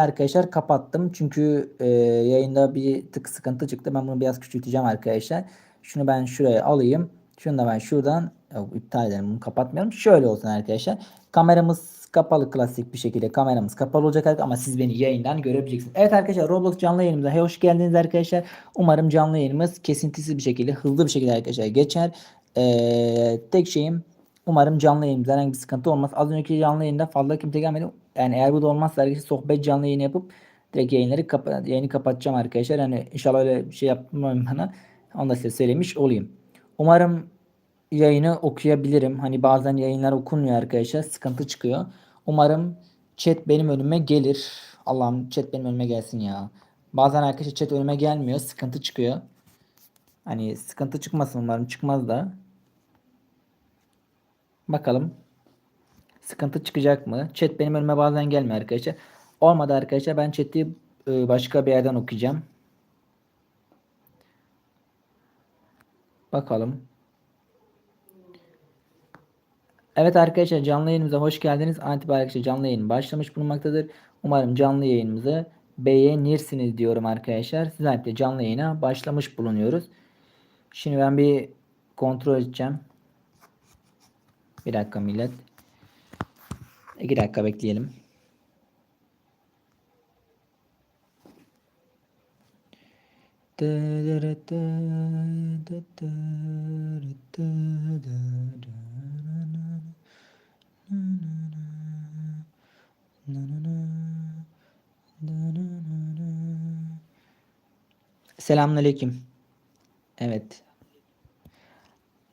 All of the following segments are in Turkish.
arkadaşlar kapattım. Çünkü e, yayında bir tık sıkıntı çıktı. Ben bunu biraz küçülteceğim arkadaşlar. Şunu ben şuraya alayım. Şunu da ben şuradan iptal edelim. Bunu kapatmayalım. Şöyle olsun arkadaşlar. Kameramız kapalı klasik bir şekilde kameramız kapalı olacak ama siz beni yayından görebileceksiniz. Evet arkadaşlar Roblox canlı yayınımıza hoş geldiniz arkadaşlar. Umarım canlı yayınımız kesintisiz bir şekilde hızlı bir şekilde arkadaşlar geçer. Ee, tek şeyim umarım canlı yayınımızda herhangi bir sıkıntı olmaz. Az önceki canlı yayında fazla kimse gelmedi. Yani eğer bu da olmazsa arkadaşlar sohbet canlı yayını yapıp direkt yayınları kapa yayını kapatacağım arkadaşlar. Yani inşallah öyle bir şey yapmam bana. Onu da size söylemiş olayım. Umarım yayını okuyabilirim. Hani bazen yayınlar okunmuyor arkadaşlar. Sıkıntı çıkıyor. Umarım chat benim önüme gelir. Allah'ım chat benim önüme gelsin ya. Bazen arkadaşlar chat önüme gelmiyor. Sıkıntı çıkıyor. Hani sıkıntı çıkmasın umarım. Çıkmaz da. Bakalım. Sıkıntı çıkacak mı? Chat benim önüme bazen gelmiyor arkadaşlar. Olmadı arkadaşlar ben chat'i e, başka bir yerden okuyacağım. Bakalım. Evet arkadaşlar canlı yayınımıza hoş geldiniz. Antip arkadaşlar canlı yayın başlamış bulunmaktadır. Umarım canlı yayınımızı beğenirsiniz diyorum arkadaşlar. Sizlerle canlı yayına başlamış bulunuyoruz. Şimdi ben bir kontrol edeceğim. Bir dakika millet. İki dakika bekleyelim. Selamünaleyküm. Evet.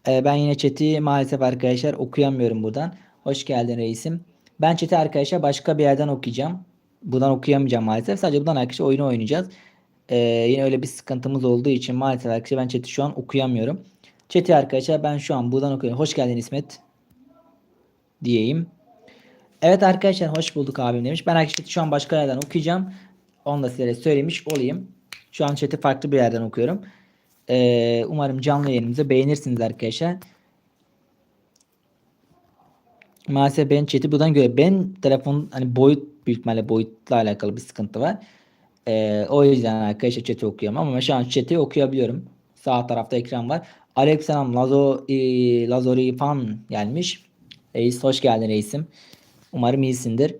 Ee, ben yine chat'i maalesef arkadaşlar okuyamıyorum buradan. Hoş geldin reisim. Ben chat'i arkadaşlar başka bir yerden okuyacağım. Buradan okuyamayacağım maalesef. Sadece buradan arkadaşlar oyunu oynayacağız. Ee, yine öyle bir sıkıntımız olduğu için maalesef arkadaşlar ben chat'i şu an okuyamıyorum. Chat'i arkadaşlar ben şu an buradan okuyorum. Hoş geldin İsmet. Diyeyim. Evet arkadaşlar hoş bulduk abim demiş. Ben arkadaşlar şu an başka yerden okuyacağım. Onu da size söylemiş olayım. Şu an chat'i farklı bir yerden okuyorum. Ee, umarım canlı yayınımızı beğenirsiniz arkadaşlar. Maalesef ben chat'i buradan görüyorum. Ben telefon hani boyut büyük ihtimalle boyutla alakalı bir sıkıntı var. Ee, o yüzden arkadaşlar chat'i okuyorum ama şu an chat'i okuyabiliyorum. Sağ tarafta ekran var. Aleykümselam Lazo e, Lazori fan gelmiş. Reis hoş geldin reisim. Umarım iyisindir.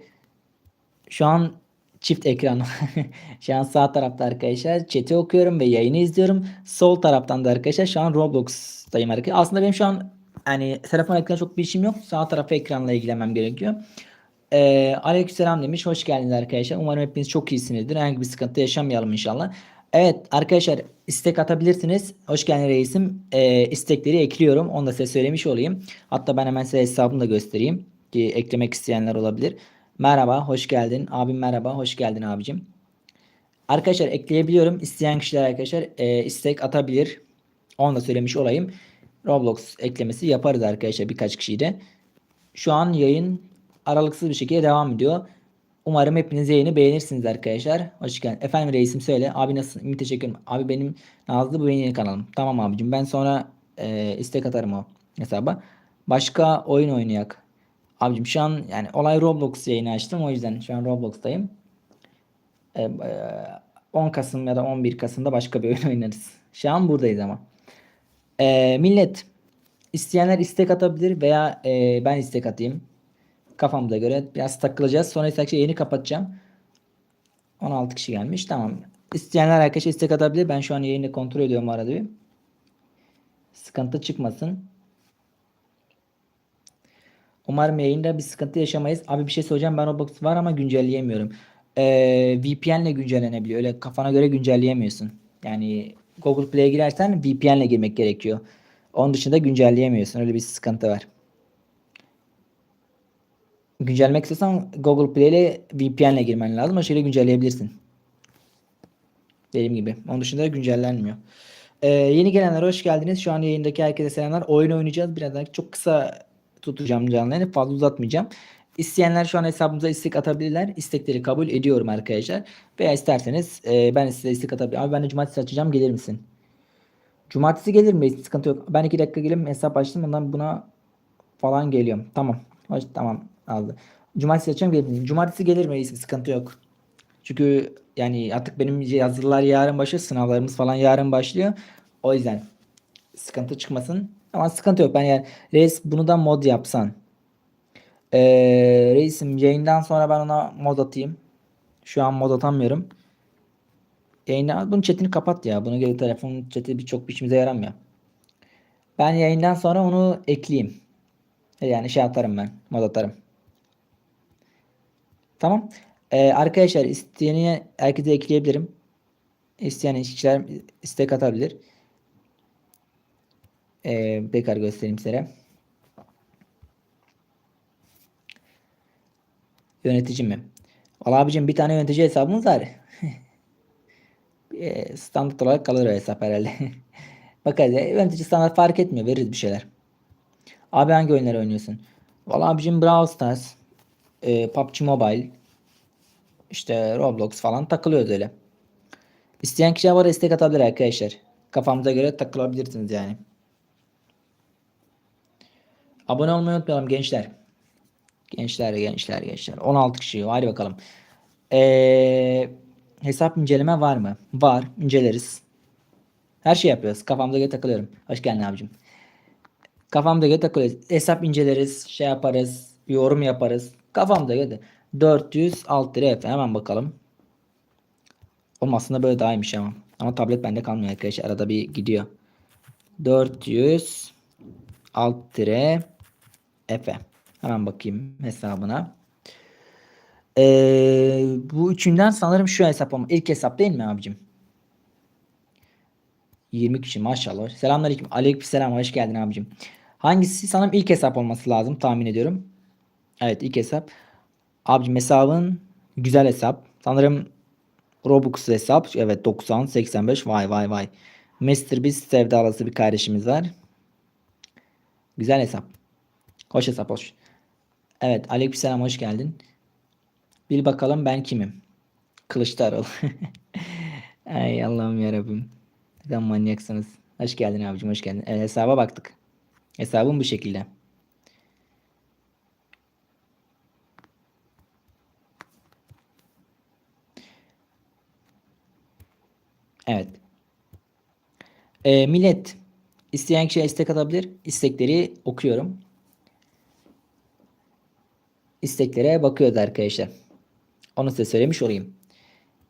Şu an çift ekran. şu an sağ tarafta arkadaşlar chat'i okuyorum ve yayını izliyorum. Sol taraftan da arkadaşlar şu an Roblox'tayım arkadaşlar. Aslında benim şu an yani telefon ekranı çok bir işim yok. Sağ tarafı ekranla ilgilenmem gerekiyor. Ee, aleykümselam demiş. Hoş geldiniz arkadaşlar. Umarım hepiniz çok iyisinizdir. Herhangi bir sıkıntı yaşamayalım inşallah. Evet arkadaşlar istek atabilirsiniz. Hoş geldin reisim. Ee, istekleri ekliyorum. Onu da size söylemiş olayım. Hatta ben hemen size hesabımı da göstereyim. Ki eklemek isteyenler olabilir. Merhaba, hoş geldin. Abim merhaba, hoş geldin abicim. Arkadaşlar ekleyebiliyorum. İsteyen kişiler arkadaşlar e, istek atabilir. Onu da söylemiş olayım. Roblox eklemesi yaparız arkadaşlar birkaç kişiyle. Şu an yayın aralıksız bir şekilde devam ediyor. Umarım hepiniz yayını beğenirsiniz arkadaşlar. Hoş geldin. Efendim reisim söyle. Abi nasılsın? İyi teşekkür ederim. Abi benim Nazlı bu yeni kanalım. Tamam abicim. Ben sonra e, istek atarım o hesaba. Başka oyun oynayak. Abicim şu an yani olay Roblox yayını açtım. O yüzden şu an Roblox'tayım. E, e, 10 Kasım ya da 11 Kasım'da başka bir oyun oynarız. Şu an buradayız ama. E, millet isteyenler istek atabilir veya e, ben istek atayım. Kafamıza göre biraz takılacağız. Sonra ise yayını kapatacağım. 16 kişi gelmiş. Tamam. İsteyenler arkadaşlar istek atabilir. Ben şu an yayını kontrol ediyorum arada bir. Sıkıntı çıkmasın. Umarım yayında bir sıkıntı yaşamayız. Abi bir şey söyleyeceğim. Ben Roblox var ama güncelleyemiyorum. Ee, VPN ile güncellenebiliyor. Öyle kafana göre güncelleyemiyorsun. Yani Google Play'e girersen VPN ile girmek gerekiyor. Onun dışında güncelleyemiyorsun. Öyle bir sıkıntı var. Güncellemek istiyorsan Google Play ile VPN ile girmen lazım. O şekilde güncelleyebilirsin. Dediğim gibi. Onun dışında güncellenmiyor. Ee, yeni gelenler hoş geldiniz. Şu an yayındaki herkese selamlar. Oyun oynayacağız. Birazdan çok kısa tutacağım canlı. Fazla uzatmayacağım. İsteyenler şu an hesabımıza istek atabilirler. İstekleri kabul ediyorum arkadaşlar. Veya isterseniz e, ben size istek atabilirim. Abi ben de cumartesi açacağım gelir misin? Cumartesi gelir mi? Sıkıntı yok. Ben iki dakika gelip hesap açtım. Ondan buna falan geliyorum. Tamam. Hoş, tamam aldı. Cumartesi açacağım gelir misin? Cumartesi gelir mi? Sıkıntı yok. Çünkü yani artık benim yazılılar yarın başlıyor. Sınavlarımız falan yarın başlıyor. O yüzden sıkıntı çıkmasın. Ama sıkıntı yok. Ben yani reis bunu da mod yapsan. Ee, reisim yayından sonra ben ona mod atayım. Şu an mod atamıyorum. Yayından bunun chatini kapat ya. Buna göre telefonun chati birçok bir işimize yaramıyor. Ben yayından sonra onu ekleyeyim. Yani şey atarım ben. Mod atarım. Tamam. Ee, arkadaşlar isteyeni herkese ekleyebilirim. İsteyen kişiler istek atabilir. Ee, tekrar göstereyim size. Yönetici mi? Valla abicim bir tane yönetici hesabımız var. e, standart olarak kalır o hesap herhalde. Bakarız. Yönetici standart fark etmiyor. Veririz bir şeyler. Abi hangi oyunları oynuyorsun? Valla abicim Brawl Stars, e, PUBG Mobile, işte Roblox falan takılıyoruz öyle. İsteyen kişiler var istek atabilir arkadaşlar. Kafamıza göre takılabilirsiniz yani. Abone olmayı unutmayalım gençler. Gençler gençler gençler. 16 kişi. Hadi bakalım. Ee, hesap inceleme var mı? Var. İnceleriz. Her şey yapıyoruz. Kafamıza göre takılıyorum. Hoş geldin abicim. Kafamda göre takılıyoruz. Hesap inceleriz. Şey yaparız. Yorum yaparız. Kafamda göre. 406 lira F. Hemen bakalım. Oğlum aslında böyle daha iyiymiş ama. Ama tablet bende kalmıyor arkadaşlar. Arada bir gidiyor. 400 alt tire F. Hemen bakayım hesabına. Ee, bu üçünden sanırım şu hesap ama ilk hesap değil mi abicim? 20 kişi maşallah. Selamünaleyküm. Aleykümselam. Hoş geldin abicim. Hangisi sanırım ilk hesap olması lazım tahmin ediyorum. Evet ilk hesap. Abicim hesabın güzel hesap. Sanırım Robux hesap. Evet 90 85 vay vay vay. Mr. Beast sevdalısı bir kardeşimiz var. Güzel hesap. Hoş hesap hoş. Evet aleykümselam hoş geldin. Bil bakalım ben kimim? Kılıçdaroğlu. Ay Allah'ım yarabbim. Neden manyaksınız? Hoş geldin abicim hoş geldin. Evet, hesaba baktık. Hesabım bu şekilde. Evet. Ee, millet isteyen kişiye istek atabilir. İstekleri okuyorum. İsteklere bakıyoruz arkadaşlar. Onu size söylemiş olayım.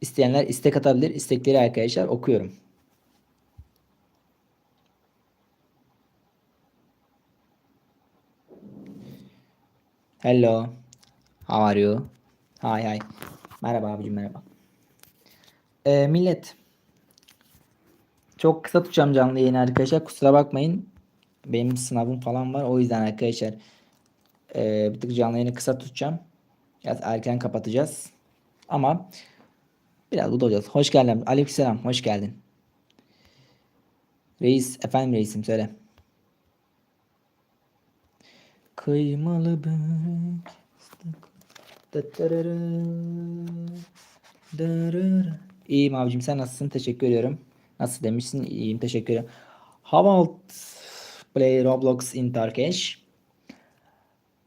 İsteyenler istek atabilir. İstekleri arkadaşlar okuyorum. Hello. How are you? Hi hi. Merhaba abicim merhaba. Ee, millet. Çok kısa tutacağım canlı yayını arkadaşlar. Kusura bakmayın. Benim sınavım falan var. O yüzden arkadaşlar ee, bir tık canlı yayını kısa tutacağım. Biraz erken kapatacağız. Ama biraz bu da olacağız. Hoş geldin. Aleykümselam. Hoş geldin. Reis. Efendim reisim söyle. Kıymalı börek. İyiyim abicim sen nasılsın? Teşekkür ediyorum. Nasıl demişsin? İyiyim teşekkür ederim. How about play Roblox in Turkish?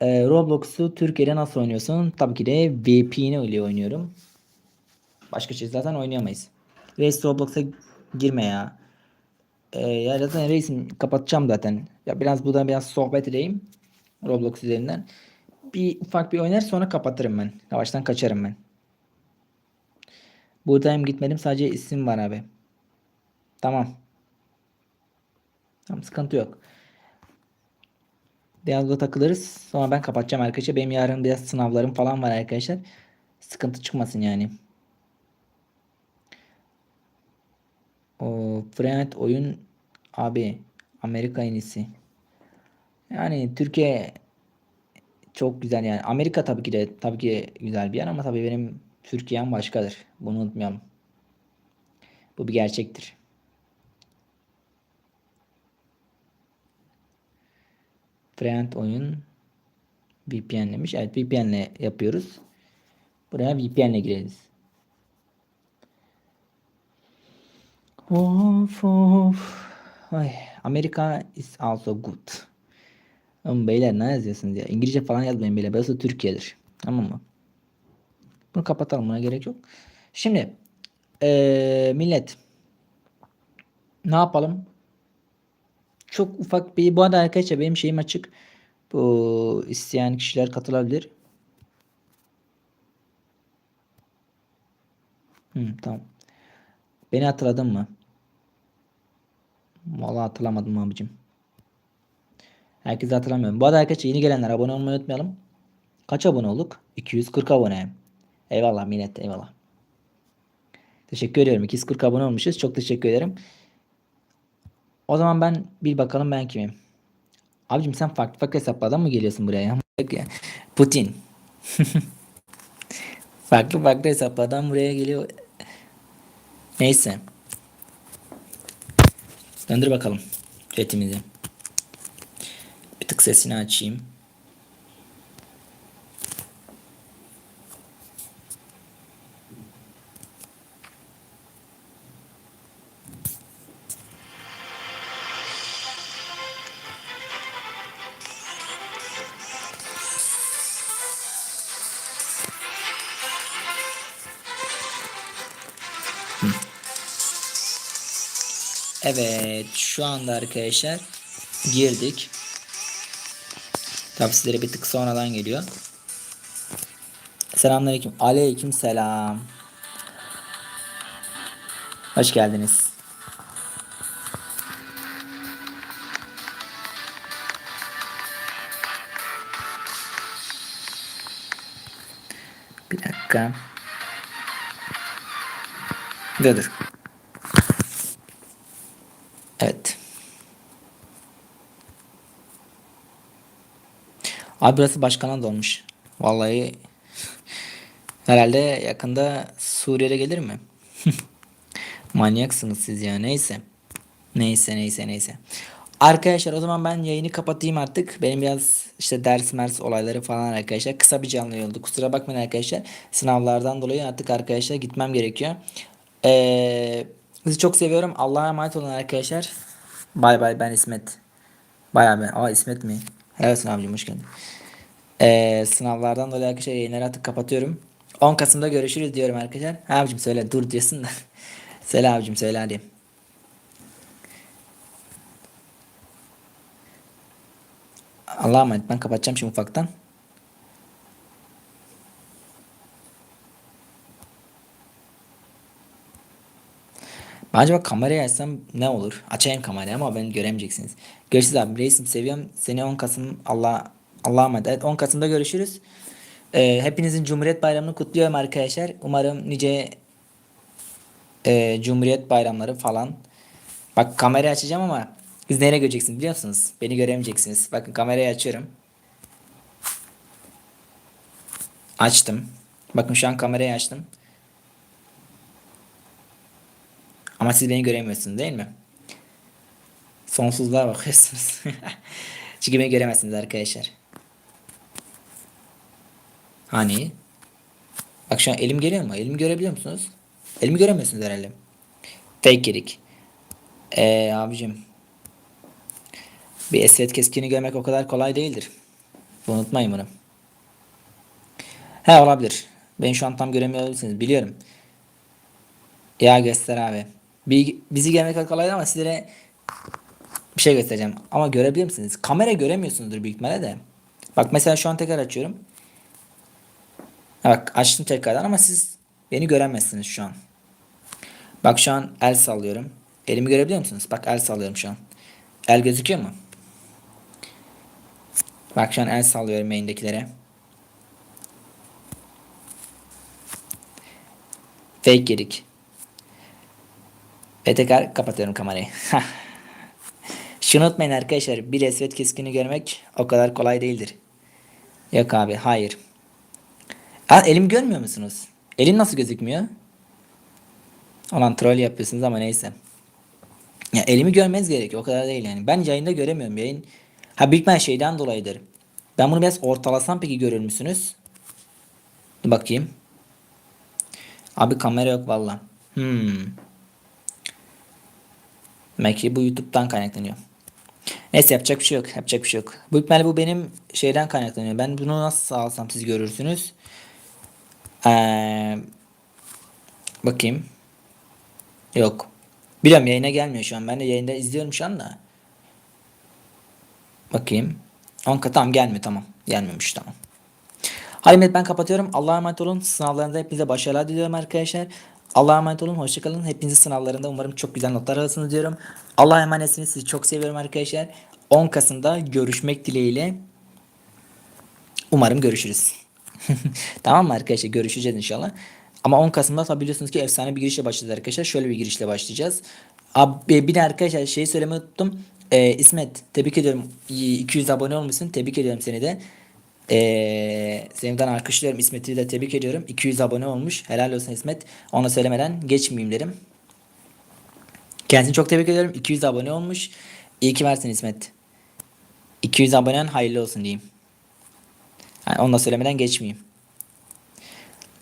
Ee, Roblox'u Türkiye'de nasıl oynuyorsun? Tabii ki de VPN ile oynuyorum. Başka şey zaten oynayamayız. Reis Roblox'a girme ya. Ee, ya zaten reisim kapatacağım zaten. Ya biraz buradan biraz sohbet edeyim. Roblox üzerinden. Bir ufak bir oynar sonra kapatırım ben. Yavaştan kaçarım ben. Buradayım gitmedim sadece isim var abi. Tamam. Tamam sıkıntı yok. Biraz da takılırız. Sonra ben kapatacağım arkadaşlar. Benim yarın biraz sınavlarım falan var arkadaşlar. Sıkıntı çıkmasın yani. O Friend oyun abi Amerika en iyisi. Yani Türkiye çok güzel yani. Amerika tabii ki de tabii ki güzel bir yer ama tabii benim Türkiye'm başkadır. Bunu unutmayalım. Bu bir gerçektir. Friend oyun VPN demiş. Evet VPN ile yapıyoruz. Buraya VPN ile gireriz. Of of. Ay, Amerika is also good. Oğlum beyler ne yazıyorsunuz ya? İngilizce falan yazmayın beyler. Burası Türkiye'dir. Tamam mı? Bunu kapatalım. Buna gerek yok. Şimdi eee, millet ne yapalım? Çok ufak bir bu arada arkadaşlar benim şeyim açık. Bu isteyen kişiler katılabilir. Hı, tamam. Beni hatırladın mı? Vallahi hatırlamadım abicim. Herkesi hatırlamıyorum. Bu arada arkadaşlar yeni gelenler abone olmayı unutmayalım. Kaç abone olduk? 240 abone. Eyvallah millet eyvallah. Teşekkür ediyorum. 240 abone olmuşuz. Çok teşekkür ederim. O zaman ben bir bakalım ben kimim. Abicim sen farklı farklı hesaplardan mı geliyorsun buraya? Putin. farklı farklı hesaplardan buraya geliyor. Neyse. Döndür bakalım chatimizi. Bir tık sesini açayım. Evet şu anda arkadaşlar girdik. Tabi sizlere bir tık sonradan geliyor. Selamünaleyküm. Aleyküm selam. Hoş geldiniz. Bir dakika. Dur. Evet. Abi burası başkana dolmuş. Vallahi herhalde yakında Suriye'de gelir mi? Manyaksınız siz ya neyse. Neyse neyse neyse. Arkadaşlar o zaman ben yayını kapatayım artık. Benim biraz işte ders mers olayları falan arkadaşlar. Kısa bir canlı oldu. Kusura bakmayın arkadaşlar. Sınavlardan dolayı artık arkadaşlar gitmem gerekiyor. Ee, sizi çok seviyorum. Allah'a emanet olun arkadaşlar. Bay bay ben İsmet. Bayağı ben. Aa İsmet mi? Olsun abicim hoş geldin. Ee, sınavlardan dolayı arkadaşlar yayınları artık kapatıyorum. 10 Kasım'da görüşürüz diyorum arkadaşlar. Ha, abicim söyle dur diyorsun da. söyle abicim söyle hadi. Allah'a emanet ben kapatacağım şimdi ufaktan. Acaba kamerayı açsam ne olur? Açayım kamerayı ama ben göremeyeceksiniz. Görüşürüz abi. Reisim seviyorum. Seni 10 Kasım Allah Allah'a emanet. Evet 10 Kasım'da görüşürüz. Ee, hepinizin Cumhuriyet Bayramı'nı kutluyorum arkadaşlar. Umarım nice e, Cumhuriyet Bayramları falan. Bak kamerayı açacağım ama siz nereye göreceksiniz biliyor musunuz? Beni göremeyeceksiniz. Bakın kamerayı açıyorum. Açtım. Bakın şu an kamerayı açtım. Ama siz beni göremiyorsunuz değil mi? Sonsuzluğa bakıyorsunuz. Çünkü beni göremezsiniz arkadaşlar. Hani? Bak şu an elim geliyor mu? Elimi görebiliyor musunuz? Elimi göremiyorsunuz herhalde. Fake yedik. Eee abicim. Bir esvet keskini görmek o kadar kolay değildir. Unutmayın bunu. He olabilir. Ben şu an tam göremiyor olabilirsiniz. Biliyorum. Ya göster abi. Bir, bizi görmek kolay ama sizlere bir şey göstereceğim. Ama görebilir misiniz? Kamera göremiyorsunuzdur büyük ihtimalle de. Bak mesela şu an tekrar açıyorum. Bak açtım tekrardan ama siz beni göremezsiniz şu an. Bak şu an el sallıyorum. Elimi görebiliyor musunuz? Bak el sallıyorum şu an. El gözüküyor mu? Bak şu an el sallıyorum main'dekilere. Fake yedik. Ve tekrar kapatıyorum kamerayı. Şunu unutmayın arkadaşlar. Bir esvet keskini görmek o kadar kolay değildir. Yok abi hayır. Ha, elim görmüyor musunuz? Elin nasıl gözükmüyor? Olan troll yapıyorsunuz ama neyse. Ya elimi görmeniz gerekiyor. O kadar değil yani. Ben yayında göremiyorum. Yayın ha büyük ben şeyden dolayıdır. Ben bunu biraz ortalasam peki görür müsünüz? Dur bakayım. Abi kamera yok valla. Hmm. Demek ki bu YouTube'dan kaynaklanıyor. Neyse yapacak bir şey yok. Yapacak bir şey yok. Bu ihtimalle bu benim şeyden kaynaklanıyor. Ben bunu nasıl sağlasam siz görürsünüz. Ee, Bakayım. Yok. Biliyorum yayına gelmiyor şu an. Ben de yayında izliyorum şu anda. Bakayım. 10 tamam gelmiyor tamam. Gelmemiş tamam. Hadi ben kapatıyorum. Allah'a emanet olun. Sınavlarınızda hepinize başarılar diliyorum arkadaşlar. Allah'a emanet olun. Hoşçakalın. Hepinizi sınavlarında umarım çok güzel notlar alırsınız diyorum. Allah'a emanetsiniz. Sizi çok seviyorum arkadaşlar. 10 Kasım'da görüşmek dileğiyle. Umarım görüşürüz. tamam mı arkadaşlar? Görüşeceğiz inşallah. Ama 10 Kasım'da tabi biliyorsunuz ki efsane bir girişle başlayacağız arkadaşlar. Şöyle bir girişle başlayacağız. Abi bir de arkadaşlar şeyi söylemeyi unuttum. Ee, İsmet tebrik ediyorum. 200 abone olmuşsun. Tebrik ediyorum seni de. Ee, seninden alkışlıyorum. İsmet'i de tebrik ediyorum. 200 abone olmuş. Helal olsun İsmet. Ona söylemeden geçmeyeyim derim. Kendisini çok tebrik ediyorum. 200 abone olmuş. İyi ki varsın İsmet. 200 abonen hayırlı olsun diyeyim. Yani onu da söylemeden geçmeyeyim.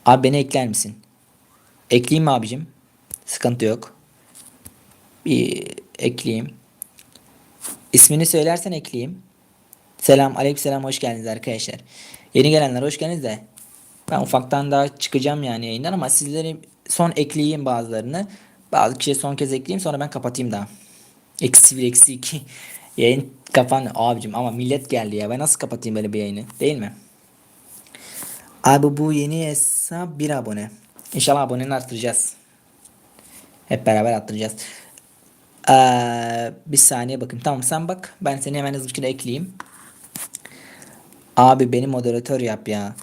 Abi beni ekler misin? Ekleyeyim mi abicim? Sıkıntı yok. Bir ekleyeyim. İsmini söylersen ekleyeyim. Selam, aleykümselam, hoş geldiniz arkadaşlar. Yeni gelenler hoş geldiniz de. Ben ufaktan daha çıkacağım yani yayından ama sizleri son ekleyeyim bazılarını. Bazı kişiye son kez ekleyeyim sonra ben kapatayım daha. Eksi bir, eksi iki. Yayın kapan abicim ama millet geldi ya. Ben nasıl kapatayım böyle bir yayını değil mi? Abi bu yeni hesap bir abone. İnşallah aboneni arttıracağız. Hep beraber arttıracağız. Ee, bir saniye bakayım. Tamam sen bak. Ben seni hemen hızlı bir şekilde ekleyeyim. Abi beni moderatör yap ya.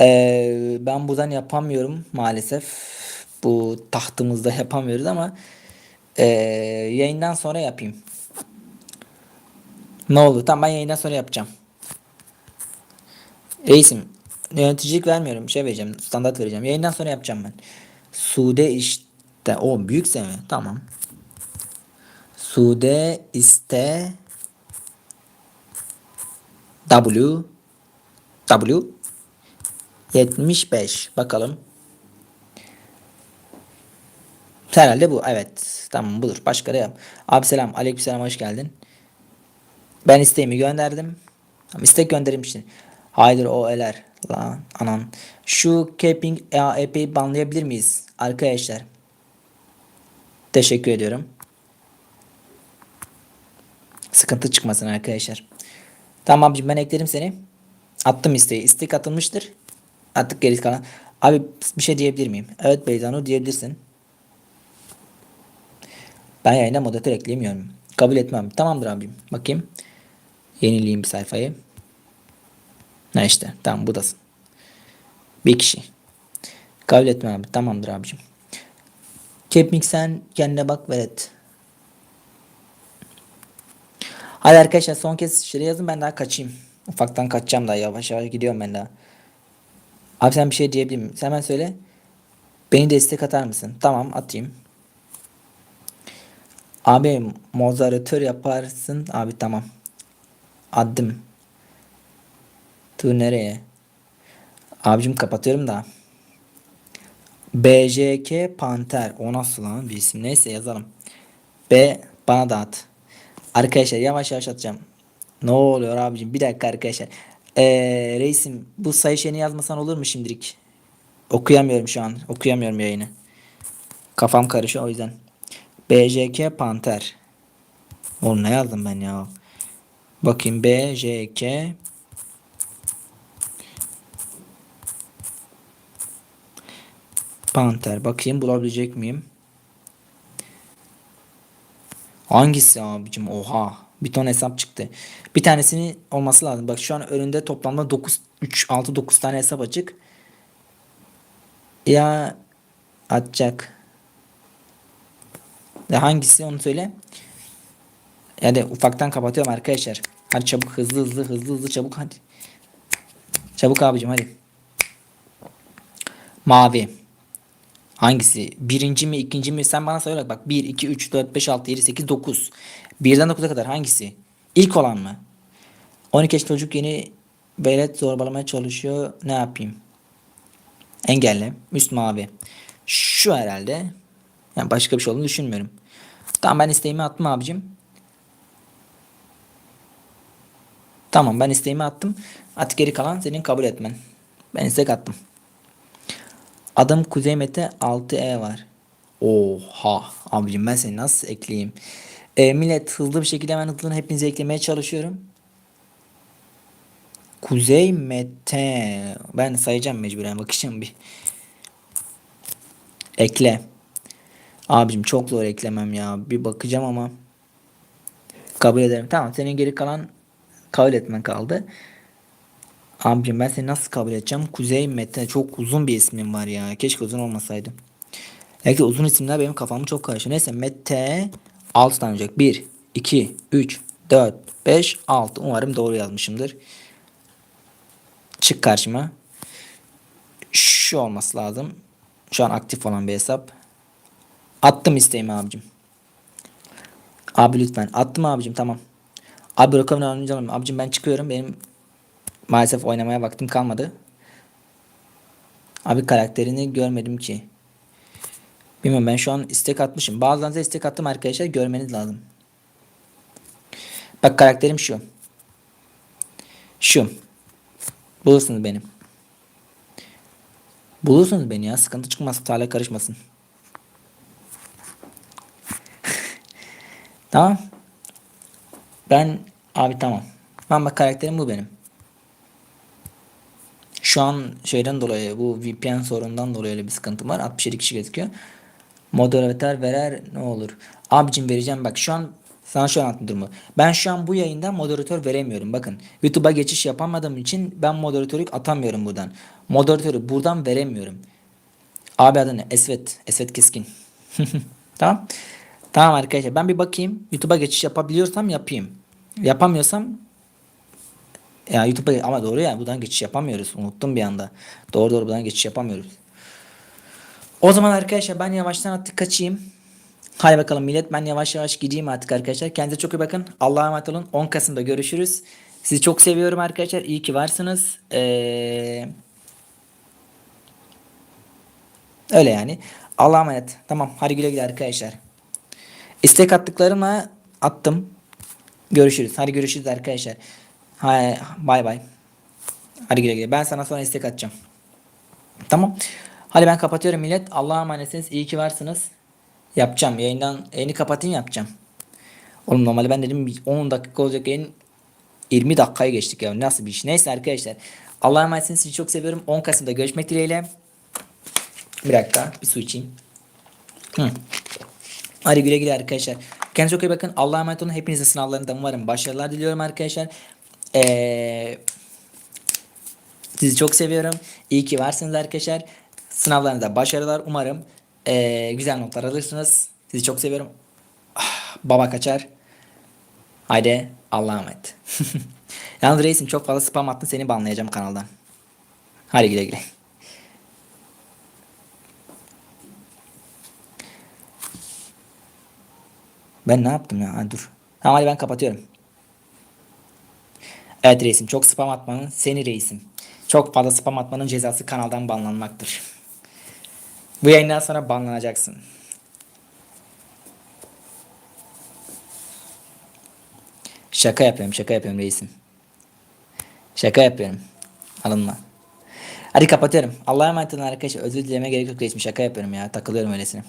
Ee, ben buradan yapamıyorum maalesef. Bu tahtımızda yapamıyoruz ama ee, yayından sonra yapayım. Ne oldu? Tamam ben yayından sonra yapacağım. Reisim yöneticilik vermiyorum. Şey vereceğim. Standart vereceğim. Yayından sonra yapacağım ben. Sude işte. O büyük mi? Tamam. Sude iste W W 75 bakalım. Herhalde bu. Evet. Tamam budur. Başka da yap. Abi selam. Aleykümselam hoş geldin. Ben isteğimi gönderdim. İstek gönderilmişti. Haydır o eler. Lan anan. Şu caping epey banlayabilir miyiz? Arkadaşlar. Teşekkür ediyorum. Sıkıntı çıkmasın arkadaşlar. Tamam abicim ben eklerim seni. Attım isteği. İstek atılmıştır. Attık gerisi kalan. Abi bir şey diyebilir miyim? Evet Beyzanu diyebilirsin. Ben yayına moderatör ekleyemiyorum. Kabul etmem. Tamamdır abim. Bakayım. Yenileyim bir sayfayı. Ne işte. Tamam budasın. Bir kişi. Kabul etmem abi. Tamamdır abicim. Kepmik sen kendine bak ve et. Hadi arkadaşlar son kez şuraya yazın ben daha kaçayım. Ufaktan kaçacağım daha yavaş yavaş gidiyorum ben daha. Abi sen bir şey diyebilir miyim? Sen hemen söyle. Beni destek atar mısın? Tamam atayım. Abi moderatör yaparsın. Abi tamam. Adım. Tu nereye? Abicim kapatıyorum da. BJK Panter. O nasıl lan bir isim? Neyse yazalım. B bana da at. Arkadaşlar yavaş yavaş atacağım. Ne oluyor abicim? Bir dakika arkadaşlar. Ee, reisim bu sayı şeyini yazmasan olur mu şimdilik? Okuyamıyorum şu an. Okuyamıyorum yayını. Kafam karışıyor o yüzden. BJK Panter. Oğlum ne yazdım ben ya? Bakayım BJK Panter. Bakayım bulabilecek miyim? Hangisi abicim? Oha. Bir ton hesap çıktı. Bir tanesini olması lazım. Bak şu an önünde toplamda 9 3 6 9 tane hesap açık. Ya atacak. Ya hangisi onu söyle. Yani ufaktan kapatıyorum arkadaşlar. Hadi çabuk hızlı hızlı hızlı hızlı çabuk hadi. Çabuk abicim hadi. Mavi. Hangisi? Birinci mi ikinci mi? Sen bana söyle bak. 1, 2, 3, 4, 5, 6, 7, 8, 9. Birden 9'a kadar hangisi? İlk olan mı? 12 yaşında çocuk yeni velet zorbalamaya çalışıyor. Ne yapayım? Engelle. Üst mavi. Şu herhalde. Yani başka bir şey olduğunu düşünmüyorum. Tamam ben isteğimi attım abicim. Tamam ben isteğimi attım. Artık geri kalan senin kabul etmen. Ben istek attım. Adım Kuzey Mete 6E var. Oha abicim ben seni nasıl ekleyeyim? E, millet hızlı bir şekilde hemen hızlı hepinizi eklemeye çalışıyorum. Kuzey Mete. Ben sayacağım mecburen bakacağım bir. Ekle. Abicim çok zor eklemem ya. Bir bakacağım ama. Kabul ederim. Tamam senin geri kalan kabul etmen kaldı. Abicim ben seni nasıl kabul edeceğim? Kuzey Mete. Çok uzun bir ismin var ya. Keşke uzun olmasaydı. Belki uzun isimler benim kafamı çok karıştırıyor. Neyse Mete 6 tane olacak. 1, 2, 3, 4, 5, 6. Umarım doğru yazmışımdır. Çık karşıma. Şu olması lazım. Şu an aktif olan bir hesap. Attım isteğimi abicim. Abi lütfen. Attım abicim tamam. Abi rakamını oynayacağım. Abicim ben çıkıyorum. Benim maalesef oynamaya vaktim kalmadı. Abi karakterini görmedim ki. Bilmiyorum ben şu an istek atmışım. Bazılarınıza istek attım arkadaşlar. Görmeniz lazım. Bak karakterim şu. Şu. Bulursunuz benim. Bulursunuz beni ya. Sıkıntı çıkmasın. Tale karışmasın. tamam. Ben abi tamam. Ben bak karakterim bu benim. Şu an şeyden dolayı bu VPN sorundan dolayı öyle bir sıkıntım var. 67 kişi gözüküyor. Moderatör verer ne olur. Abicim vereceğim bak şu an sana şu anlattım durumu. Ben şu an bu yayında moderatör veremiyorum. Bakın YouTube'a geçiş yapamadığım için ben moderatörlük atamıyorum buradan. Moderatörü buradan veremiyorum. Abi adı ne? Esvet. Esvet Keskin. tamam. Tamam arkadaşlar ben bir bakayım. YouTube'a geçiş yapabiliyorsam yapayım. Yapamıyorsam ya YouTube'a ama doğru ya buradan geçiş yapamıyoruz. Unuttum bir anda. Doğru doğru buradan geçiş yapamıyoruz. O zaman arkadaşlar ben yavaştan artık kaçayım. Hadi bakalım millet ben yavaş yavaş gideyim artık arkadaşlar. Kendinize çok iyi bakın. Allah'a emanet olun. 10 Kasım'da görüşürüz. Sizi çok seviyorum arkadaşlar. İyi ki varsınız. Ee... Öyle yani. Allah'a emanet. Tamam hadi güle güle arkadaşlar. İstek attıklarıma attım. Görüşürüz. Hadi görüşürüz arkadaşlar. Hay bay bay. Hadi güle güle. Ben sana sonra istek atacağım. Tamam. Hadi ben kapatıyorum millet. Allah'a emanetsiniz. İyi ki varsınız. Yapacağım. Yayından yayını kapatayım yapacağım. Oğlum normalde ben dedim 10 dakika olacak yayın 20 dakikaya geçtik ya. Nasıl bir iş? Neyse arkadaşlar. Allah'a emanetsiniz. Sizi çok seviyorum. 10 Kasım'da görüşmek dileğiyle. Bir dakika. Bir su içeyim. Hı. Hadi güle güle arkadaşlar. Kendinize çok iyi bakın. Allah'a emanet olun. Hepinize sınavlarında umarım başarılar diliyorum arkadaşlar. Ee, sizi çok seviyorum. İyi ki varsınız arkadaşlar. Sınavlarınızda başarılar umarım. Ee, güzel notlar alırsınız. Sizi çok seviyorum. Ah, baba kaçar. Haydi Allah'a emanet. Yalnız reisim çok fazla spam attın seni banlayacağım kanaldan. Hadi güle güle. Ben ne yaptım ya? Ha, dur. Tamam hadi ben kapatıyorum. Evet çok spam atmanın seni reisim. Çok fazla spam atmanın cezası kanaldan banlanmaktır. Bu yayından sonra banlanacaksın. Şaka yapıyorum şaka yapıyorum reisim. Şaka yapıyorum. Alınma. Hadi kapatıyorum. Allah'a emanet olun arkadaşlar. Özür dileme gerek yok reisim. Şaka yapıyorum ya. Takılıyorum öylesine.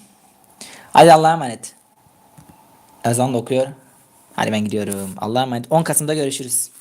Hadi Allah'a emanet. Ezan da okuyor. Hadi ben gidiyorum. Allah'a emanet. 10 Kasım'da görüşürüz.